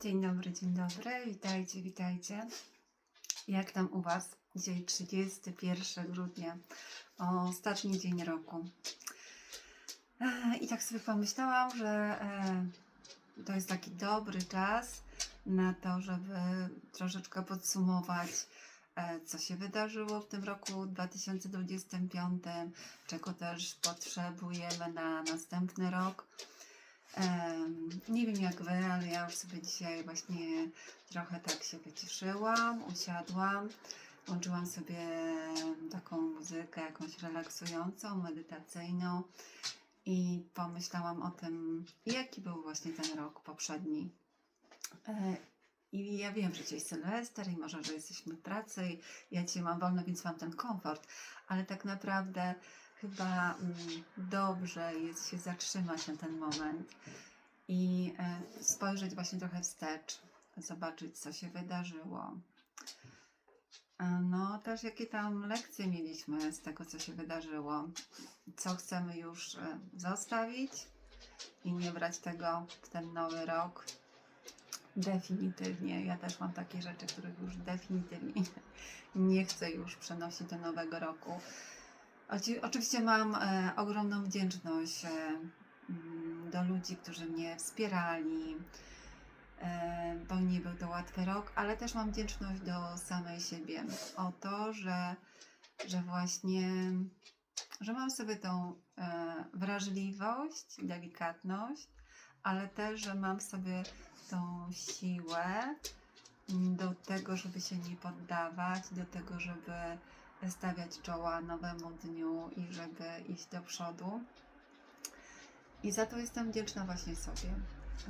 Dzień dobry, dzień dobry. Witajcie, witajcie. Jak tam u Was? Dzisiaj 31 grudnia, ostatni dzień roku. I tak sobie pomyślałam, że e, to jest taki dobry czas na to, żeby troszeczkę podsumować, e, co się wydarzyło w tym roku 2025, czego też potrzebujemy na następny rok. Nie wiem jak wy, ale ja już sobie dzisiaj właśnie trochę tak się wyciszyłam, usiadłam, włączyłam sobie taką muzykę jakąś relaksującą, medytacyjną i pomyślałam o tym, jaki był właśnie ten rok poprzedni. E, I ja wiem, że dzisiaj Sylwester i może, że jesteśmy w pracy i ja dzisiaj mam wolno, więc mam ten komfort, ale tak naprawdę chyba mm, dobrze jest się zatrzymać na ten moment i e, spojrzeć właśnie trochę wstecz, zobaczyć, co się wydarzyło. E, No, też jakie tam lekcje mieliśmy z tego, co się wydarzyło, co chcemy już e, zostawić i nie brać tego w ten nowy rok. Definitywnie. Ja też mam takie rzeczy, których już definitywnie nie chcę już przenosić do nowego roku. Oczywiście mam e, ogromną wdzięczność e, mm, do ludzi, którzy mnie wspierali, e, bo nie był to łatwy rok, ale też mam wdzięczność do samej siebie o to, że, że właśnie, że mam sobie tą e, wrażliwość, delikatność, ale też, że mam sobie tą siłę do tego, żeby się nie poddawać, do tego, żeby stawiać czoła nowemu dniu i żeby iść do przodu. I za to jestem wdzięczna właśnie sobie.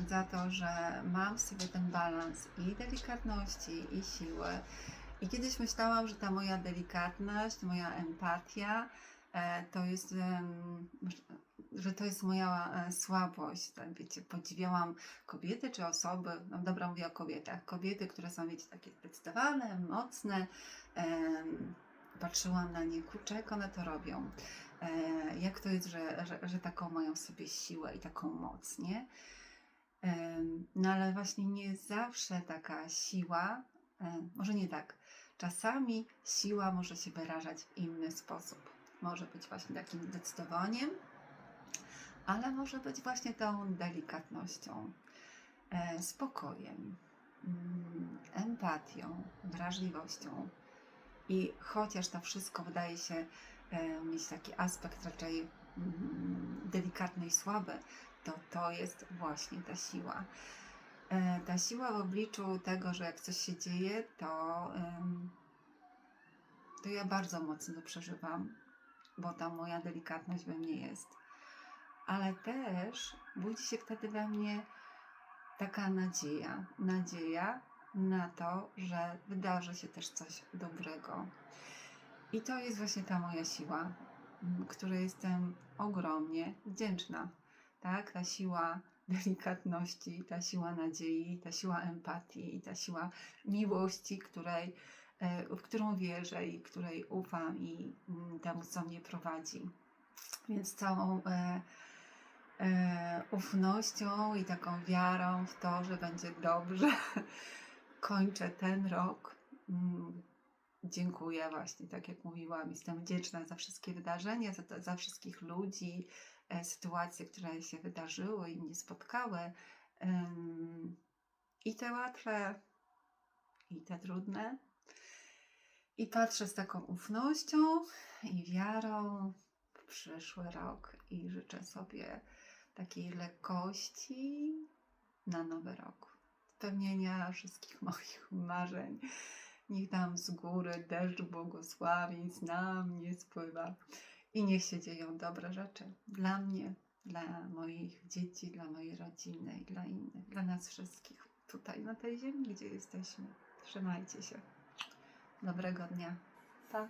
Za to, że mam w sobie ten balans i delikatności, i siły. I kiedyś myślałam, że ta moja delikatność, moja empatia e, to jest, że to jest moja e, słabość. Tak, wiecie, podziwiałam kobiety czy osoby, no dobra, mówię o kobietach, kobiety, które są, wiecie, takie zdecydowane, mocne, patrzyłam na nie, kurczę, jak one to robią. E, jak to jest, że, że, że taką mają w sobie siłę i taką moc, nie? No ale właśnie nie zawsze taka siła, e, może nie tak, czasami siła może się wyrażać w inny sposób. Może być właśnie takim zdecydowaniem, ale może być właśnie tą delikatnością, e, spokojem, mm, empatią, wrażliwością. I chociaż to wszystko wydaje się e, mieć taki aspekt raczej mm, delikatny i słaby, to to jest właśnie ta siła. E, ta siła w obliczu tego, że jak coś się dzieje, to, to ja bardzo mocno to przeżywam, bo ta moja delikatność we mnie jest. Ale też budzi się wtedy we mnie taka nadzieja. Nadzieja na to, że wydarzy się też coś dobrego. I to jest właśnie ta moja siła, m, której jestem ogromnie wdzięczna. Tak? Ta siła delikatności, ta siła nadziei, ta siła empatii ta siła miłości, której, e, w którą wierzę i której ufam i mm, temu, co mnie prowadzi. Więc całą e, e, ufnością i taką wiarą w to, że będzie dobrze, kończę ten rok. Mm, Dziękuję właśnie, tak jak mówiłam, jestem wdzięczna za wszystkie wydarzenia, za, za wszystkich ludzi, e, sytuacje, które się wydarzyły i mnie spotkały. I te łatwe, i te trudne. I patrzę z taką ufnością i wiarą w przyszły rok i życzę sobie takiej lekkości na nowy rok. Spełnienia wszystkich moich marzeń. Niech tam z góry deszcz błogosławień na mnie spływa i niech się dzieją dobre rzeczy dla mnie, dla moich dzieci, dla mojej rodziny i dla innych, dla nas wszystkich tutaj na tej ziemi, gdzie jesteśmy. Trzymajcie się. Dobrego dnia. Pa.